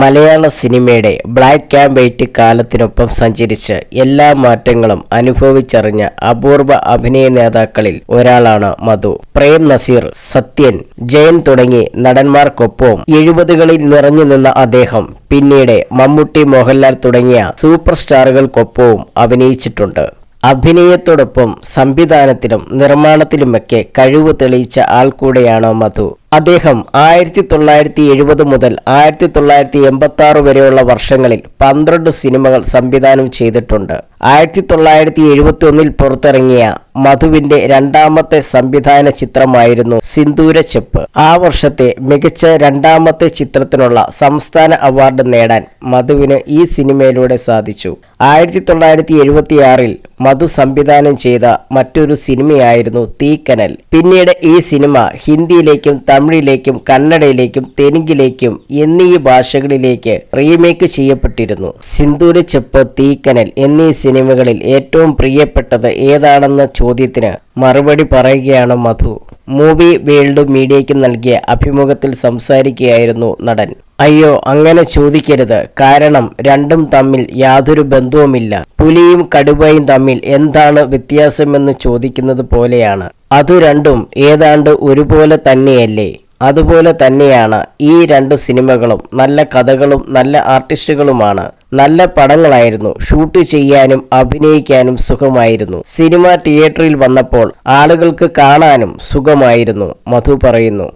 മലയാള സിനിമയുടെ black and white കാലത്തിനൊപ്പം സഞ്ചരിച്ച് എല്ലാ മാറ്റങ്ങളും അനുഭവിച്ചറിഞ്ഞ അപൂർവ അഭിനയ നേതാക്കളിൽ ഒരാളാണ് മധു. പ്രേം നസീർ സത്യൻ ജയൻ തുടങ്ങി നടന്മാർക്കൊപ്പവും എഴുപതുകളിൽ നിറഞ്ഞു നിന്ന അദ്ദേഹം പിന്നീട് മമ്മൂട്ടി മോഹൻലാൽ തുടങ്ങിയ സൂപ്പർ സ്റ്റാറുകൾക്കൊപ്പവും അഭിനയിച്ചിട്ടുണ്ട്. അഭിനയത്തോടൊപ്പം സംവിധാനത്തിലും നിർമ്മാണത്തിലുമൊക്കെ കഴിവ് തെളിയിച്ച ആൾ കൂടെയാണ് മധു. അദ്ദേഹം ആയിരത്തി തൊള്ളായിരത്തി എഴുപത് മുതൽ ആയിരത്തി തൊള്ളായിരത്തി എൺപത്തി ആറ് വരെയുള്ള വർഷങ്ങളിൽ പന്ത്രണ്ട് സിനിമകൾ സംവിധാനം ചെയ്തിട്ടുണ്ട്. ആയിരത്തി തൊള്ളായിരത്തി എഴുപത്തി ഒന്നിൽ പുറത്തിറങ്ങിയ മധുവിന്റെ രണ്ടാമത്തെ സംവിധാന ചിത്രമായിരുന്നു സിന്ദൂര ചെപ്പ്. ആ വർഷത്തെ മികച്ച രണ്ടാമത്തെ ചിത്രത്തിനുള്ള സംസ്ഥാന അവാർഡ് നേടാൻ മധുവിന് ഈ സിനിമയിലൂടെ സാധിച്ചു. ആയിരത്തി തൊള്ളായിരത്തി എഴുപത്തിയാറിൽ മധു സംവിധാനം ചെയ്ത മറ്റൊരു സിനിമയായിരുന്നു തീക്കനൽ. പിന്നീട് ഈ സിനിമ ഹിന്ദിയിലേക്കും തമിഴിലേക്കും കന്നഡയിലേക്കും തെലുങ്കിലേക്കും എന്നീ ഭാഷകളിലേക്ക് റീമേക്ക് ചെയ്യപ്പെട്ടിരുന്നു. സിന്ദൂര ചെപ്പ് തീക്കനൽ എന്നീ സിനിമകളിൽ ഏറ്റവും പ്രിയപ്പെട്ടത് ഏതാണെന്ന ചോദ്യത്തിന് മറുപടി പറയുകയാണ് മധു. മൂവി വേൾഡ് മീഡിയയ്ക്ക് നൽകിയ അഭിമുഖത്തിൽ സംസാരിക്കുകയായിരുന്നു നടൻ. അയ്യോ അങ്ങനെ ചോദിക്കരുത്. കാരണം രണ്ടും തമ്മിൽ യാതൊരു ബന്ധവുമില്ല. പുലിയും കടുവയും തമ്മിൽ എന്താണ് വ്യത്യാസമെന്ന് ചോദിക്കുന്നത് പോലെയാണ്. അത് രണ്ടും ഏതാണ്ട് ഒരുപോലെ തന്നെയല്ലേ? അതുപോലെ തന്നെയാണ് ഈ രണ്ട് സിനിമകളും. നല്ല കഥകളും നല്ല ആർട്ടിസ്റ്റുകളുമാണ്. നല്ല പടങ്ങളായിരുന്നു. ഷൂട്ട് ചെയ്യാനും അഭിനയിക്കാനും സുഖമായിരുന്നു. സിനിമ തിയേറ്ററിൽ വന്നപ്പോൾ ആളുകൾക്ക് കാണാനും സുഖമായിരുന്നു മധു പറയുന്നു.